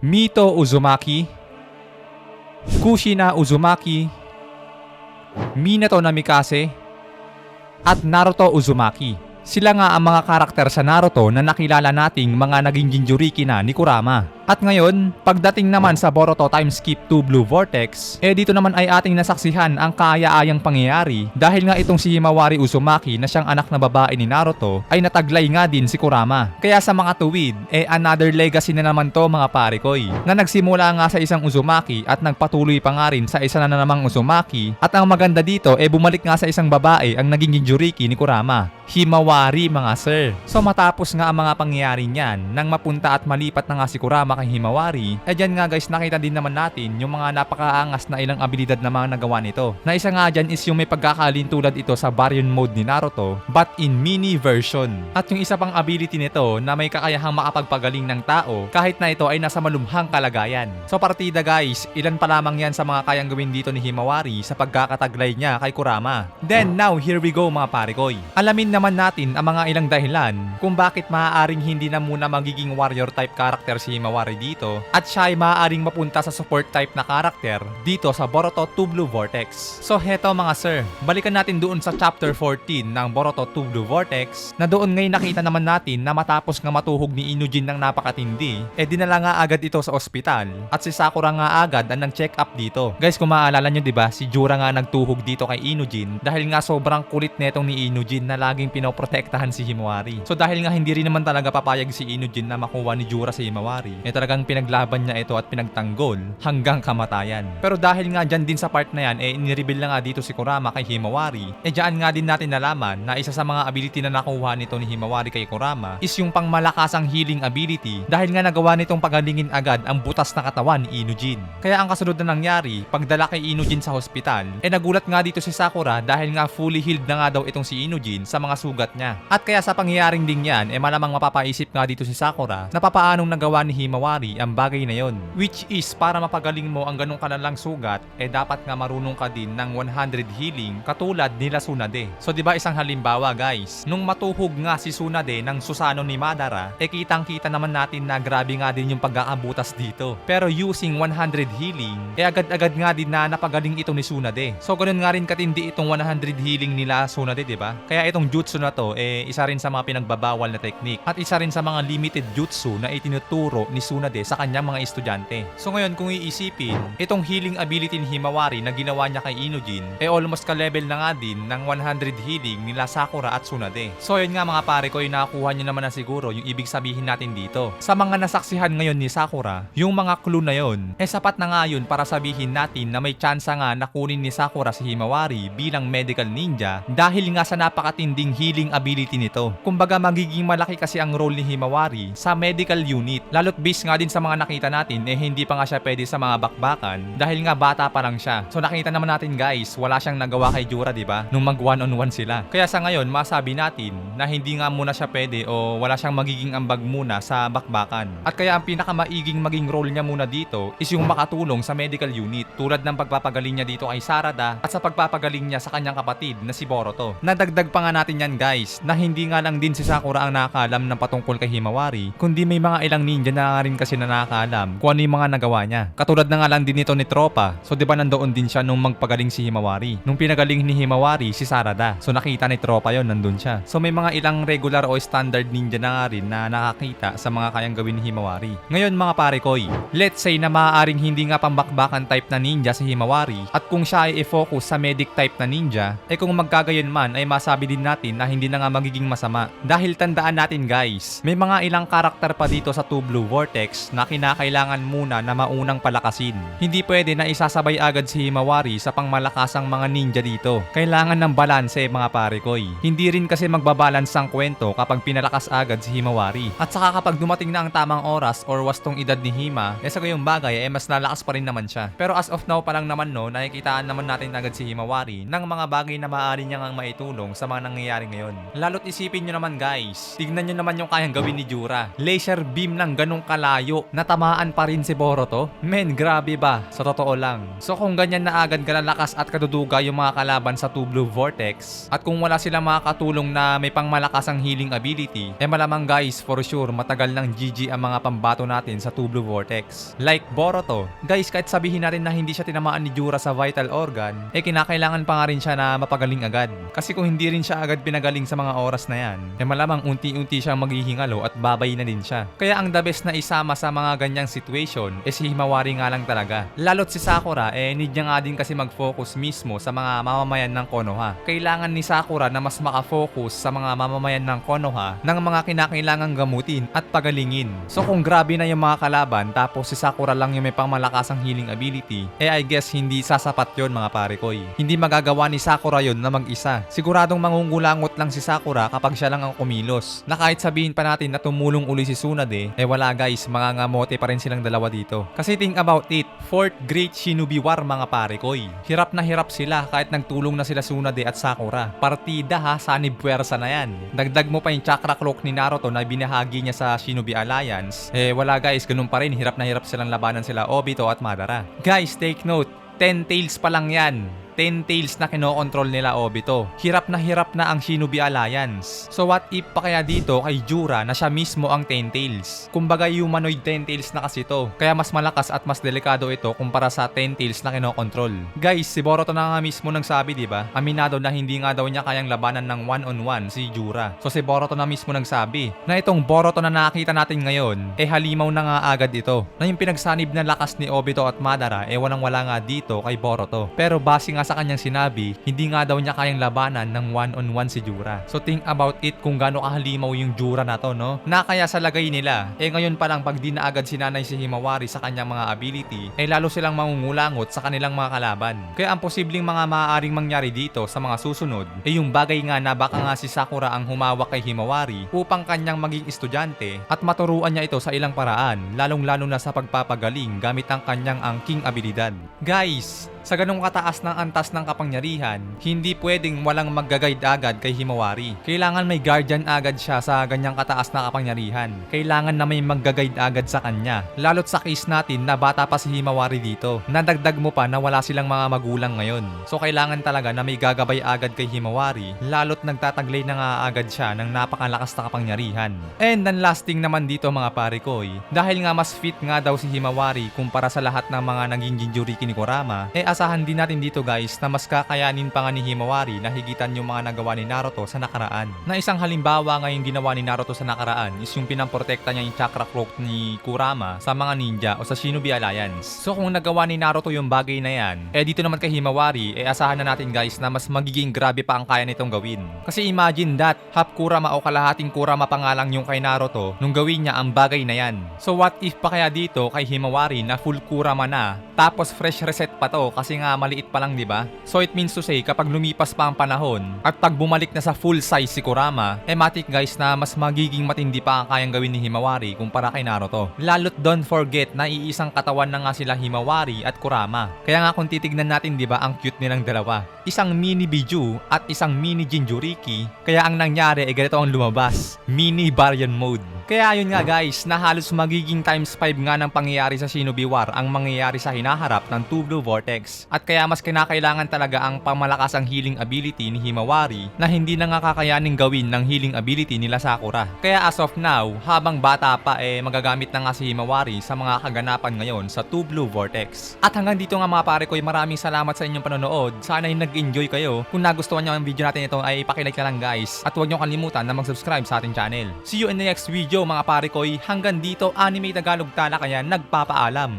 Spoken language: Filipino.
Mito Uzumaki, Kushina Uzumaki, Minato Namikaze, at Naruto Uzumaki. Sila nga ang mga karakter sa Naruto na nakilala nating mga naging Jinchuriki na ni Kurama. At ngayon, pagdating naman sa Boruto Time Skip 2 Blue Vortex, eh dito naman ay ating nasaksihan ang kaaya-ayang pangyayari dahil nga itong si Himawari Uzumaki na siyang anak na babae ni Naruto ay nataglay nga din si Kurama. Kaya sa mga tuwid, eh another legacy na naman to mga parikoy na nagsimula nga sa isang Uzumaki at nagpatuloy pa nga rin sa isa na namang Uzumaki at ang maganda dito eh bumalik nga sa isang babae ang naging Jinchuriki ni Kurama. Himawari mga sir. So matapos nga ang mga pangyayari niyan nang mapunta at malipat na nga si Kurama kay Himawari, eh dyan nga guys nakita din naman natin yung mga napakaangas na ilang abilidad na mga nagawa nito. Na isa nga dyan is yung may pagkakalin tulad ito sa Baryon mode ni Naruto but in mini version. At yung isa pang ability nito na may kakayahang makapagpagaling ng tao kahit na ito ay nasa malumhang kalagayan. So partida guys, ilan pa lamang yan sa mga kayang gawin dito ni Himawari sa pagkakataglay niya kay Kurama. Then now here we go mga parikoy. Alamin naman natin ang mga ilang dahilan kung bakit maaaring hindi na muna magiging warrior type character si Himawari dito at siya ay maaaring mapunta sa support type na character dito sa Boruto 2 Blue Vortex. So heto mga sir, balikan natin doon sa chapter 14 ng Boruto 2 Blue Vortex na doon ngay nakita naman natin na matapos nga matuhog ni Inujin ng napakatindi, eh dinala nga agad ito sa ospital at si Sakura nga agad ang nag-check up dito. Guys kung maaalala nyo ba, si Jura nga nagtuhog dito kay Inujin dahil nga sobrang kulit netong ni Inujin na laging pinoprotektahan si Himawari. So dahil nga hindi rin naman talaga papayag si Inujin na makuha ni Jura si Himawari, eh talagang pinaglaban niya ito at pinagtanggol hanggang kamatayan. Pero dahil nga dyan din sa part na yan, eh inireveal na nga dito si Kurama kay Himawari, eh dyan nga din natin nalaman na isa sa mga ability na nakuha nito ni Himawari kay Kurama is yung pangmalakasang healing ability dahil nga nagawa nitong pagalingin agad ang butas na katawan ni Inujin. Kaya ang kasunod na nangyari, pagdala kay Inujin sa hospital, eh nagulat nga dito si Sakura dahil nga fully healed na nga daw itong si Inujin sa mga sugat niya. At kaya sa pangyayaring ding yan, eh malamang mapapaisip nga dito si Sakura na papaanong nagawa ni Himawari ang bagay na yon. Which is para mapagaling mo ang ganong kalalang sugat, eh dapat nga marunong ka din ng 100 healing katulad nila Tsunade. So 'di ba isang halimbawa guys, nung matuhog nga si Tsunade ng Susano ni Madara, eh kitang-kita naman natin na grabe nga din yung pagkakabutas dito. Pero using 100 healing, eh agad-agad nga din na napagaling ito ni Tsunade. So ganun nga rin katindi itong 100 healing nila Tsunade, 'di ba? Kaya itong jutsu na to eh isa rin sa mga pinagbabawal na technique at isa rin sa mga limited jutsu na itinuturo ni Tsunade sa kanyang mga estudyante. So ngayon kung iisipin, itong healing ability ni Himawari na ginawa niya kay Inujin, eh almost ka-level na nga din ng 100 healing nila Sakura at Tsunade. So yun nga mga pare ko, yung nakakuha nyo naman na siguro yung ibig sabihin natin dito. Sa mga nasaksihan ngayon ni Sakura, yung mga clue na yon, eh sapat na nga yun para sabihin natin na may tsansa nga na kunin ni Sakura si Himawari bilang medical ninja dahil nga sa napakatinding healing ability nito. Kumbaga magiging malaki kasi ang role ni Himawari sa medical unit. Lalo't based nga din sa mga nakita natin eh hindi pa nga siya pwede sa mga bakbakan dahil nga bata pa lang siya. So nakita naman natin guys, wala siyang nagawa kay Jura 'di ba? Nung mag one on one sila. Kaya sa ngayon, masabi natin na hindi nga muna siya pwede o wala siyang magiging ambag muna sa bakbakan. At kaya ang pinakamaiging maging role niya muna dito is yung makatulong sa medical unit tulad ng pagpapagaling niya dito kay Sarada at sa pagpapagaling niya sa kanyang kapatid na si Boruto. Nadagdag pa nga natin yan guys na hindi nga lang din si Sakura ang nakakaalam ng patungkol kay Himawari kundi may mga ilang ninja na rin kasi na nakakaalam kung ano yung mga nagawa niya. Katulad na nga lang din ito ni Tropa. So di ba nandoon din siya nung magpagaling si Himawari. Nung pinagaling ni Himawari si Sarada. So nakita ni Tropa yon nandun siya. So may mga ilang regular o standard ninja na nga rin na nakakita sa mga kayang gawin ni Himawari. Ngayon mga pare koy, let's say na maaaring hindi nga pambakbakan type na ninja si Himawari at kung siya ay i-focus sa medic type na ninja, eh kung magkagayon man ay masabi din natin na hindi na nga magiging masama. Dahil tandaan natin guys, may mga ilang karakter pa dito sa 2 Blue Vortex na kinakailangan muna na maunang palakasin. Hindi pwede na isasabay agad si Himawari sa pangmalakasang mga ninja dito. Kailangan ng balanse mga pare koy. Hindi rin kasi magbabalance ang kwento kapag pinalakas agad si Himawari. At saka kapag dumating na ang tamang oras or wastong edad ni Hima, eh sa gayong bagay eh mas lalakas pa rin naman siya. Pero as of now pa lang naman no, nakikitaan naman natin agad si Himawari ng mga bagay na maaari niyang ang maitulong sa mga nangyayari ngayon. Lalo't isipin nyo naman guys, tignan nyo naman yung kayang gawin ni Jura. Laser beam ng ganong kalaki malayo, natamaan pa rin si Boruto? Men, grabe ba? Sa totoo lang. So kung ganyan na agad kalalakas at kaduduga yung mga kalaban sa Two Blue Vortex, at kung wala silang mga katulong na may pangmalakas ang healing ability, eh malamang guys, for sure, matagal ng GG ang mga pambato natin sa Two Blue Vortex. Like Boruto, guys, kahit sabihin natin na hindi siya tinamaan ni Jura sa vital organ, eh kinakailangan pa nga rin siya na mapagaling agad. Kasi kung hindi rin siya agad pinagaling sa mga oras na yan, eh malamang unti-unti siyang maghihingalo at babay na din siya. Kaya ang the best na isama sa mga ganyang situation eh si Himawari nga lang talaga. Lalot si Sakura eh need niya nga din kasi mag-focus mismo sa mga mamamayan ng Konoha. Kailangan ni Sakura na mas makafocus sa mga mamamayan ng Konoha ng mga kinakailangang gamutin at pagalingin. So kung grabe na yung mga kalaban tapos si Sakura lang yung may pangmalakasang healing ability, eh I guess hindi sasapat yon mga pare koy. Hindi magagawa ni Sakura yon na mag-isa. Siguradong mangungulangot lang si Sakura kapag siya lang ang kumilos. Na kahit sabihin pa natin na tumulong uli si Tsunade, eh wala guys, mga ngamote pa rin silang dalawa dito. Kasi think about it, Fourth Great Shinobi War mga pare koy. Hirap na hirap sila kahit nagtulong na sila Tsunade at Sakura. Partida ha, sanib puwersa na yan. Dagdag mo pa yung chakra cloak ni Naruto na binahagi niya sa Shinobi Alliance, eh wala guys, ganun pa rin, hirap na hirap silang labanan sila Obito at Madara. Guys, take note, 10 tails pa lang yan. 10 tails na kinokontrol nila Obito. Hirap na hirap na ang Shinobi Alliance. So what if pa kaya dito kay Jura na siya mismo ang 10 tails? Kumbaga humanoid 10 tails na kasi to. Kaya mas malakas at mas delikado ito kumpara sa 10 tails na kinokontrol. Guys, si Boruto na nga mismo nagsabi, di ba? Aminado na hindi nga daw niya kayang labanan ng one on one si Jura. So si Boruto na mismo nagsabi na itong Boruto na nakita natin ngayon, eh halimaw na nga agad ito. Na yung pinagsanib na lakas ni Obito at Madara, eh walang wala nga dito kay Boruto. Pero base nga sa kanyang sinabi, hindi nga daw niya kayang labanan ng one-on-one si Jura. So think about it kung gaano kahalimaw yung Jura na to, no? Na kaya sa lagay nila, eh ngayon pa lang pag di na agad sinanay si Himawari sa kanyang mga ability, eh lalo silang mangungulangot sa kanilang mga kalaban. Kaya ang posibleng mga maaaring mangyari dito sa mga susunod, eh yung bagay nga na baka nga si Sakura ang humawak kay Himawari upang kanyang maging estudyante at maturuan niya ito sa ilang paraan, lalong-lalo na sa pagpapagaling gamit ang kanyang angking abilidad. Guys, sa ganong kataas ng antas ng kapangyarihan, hindi pwedeng walang magga-guide agad kay Himawari. Kailangan may guardian agad siya sa ganyang kataas na kapangyarihan. Kailangan na may magga-guide agad sa kanya. Lalo't sa case natin na bata pa si Himawari dito. Nadagdag mo pa na wala silang mga magulang ngayon. So kailangan talaga na may gagabay agad kay Himawari, lalo't nagtataglay na nga agad siya ng napakalakas na kapangyarihan. And ang lasting naman dito mga pare koy, dahil nga mas fit nga daw si Himawari kumpara sa lahat ng mga naging Jinchuriki ni Kurama, eh asahan din natin dito guys na mas kakayanin pa nga ni Himawari na higitan yung mga nagawa ni Naruto sa nakaraan. Na isang halimbawa nga yung ginawa ni Naruto sa nakaraan is yung pinamprotekta niya yung chakra cloak ni Kurama sa mga ninja o sa Shinobi Alliance. So kung nagawa ni Naruto yung bagay na yan, eh dito naman kay Himawari, eh asahan na natin guys na mas magiging grabe pa ang kaya nitong gawin. Kasi imagine that, half Kurama o kalahating Kurama pa lang yung kay Naruto nung gawin niya ang bagay na yan. So what if pa kaya dito kay Himawari na full Kurama na, tapos fresh reset pa to kasi nga maliit pa lang, di ba? So it means to say, kapag lumipas pa ang panahon at pag bumalik na sa full size si Kurama, eh matik guys na mas magiging matindi pa ang kayang gawin ni Himawari kumpara kay Naruto. Lalot don't forget na iisang katawan na nga sila Himawari at Kurama. Kaya nga kung titignan natin, di ba, ang cute nilang dalawa. Isang mini Biju at isang mini Jinjuriki. Kaya ang nangyari ay ganito ang lumabas. Mini Baryon Mode. Kaya yun nga guys, na halos magiging times 5 nga ng pangyayari sa Shinobi War ang mangyayari sa hinaharap ng Two Blue Vortex. At kaya mas kinakailangan talaga ang pamalakasang healing ability ni Himawari na hindi na nga kakayaning gawin ng healing ability nila Sakura. Kaya as of now, habang bata pa eh magagamit na nga si Himawari sa mga kaganapan ngayon sa Two Blue Vortex. At hanggang dito nga mga pare ko, maraming salamat sa inyong panonood. Sana ay nag-enjoy kayo. Kung nagustuhan nyo ang video natin ito ay pakilike na lang guys. At huwag nyo kalimutan na mag-subscribe sa ating channel. See you in the next video mga pare ko. Hanggang dito, Anime Tagalog Talakayan nagpapaalam.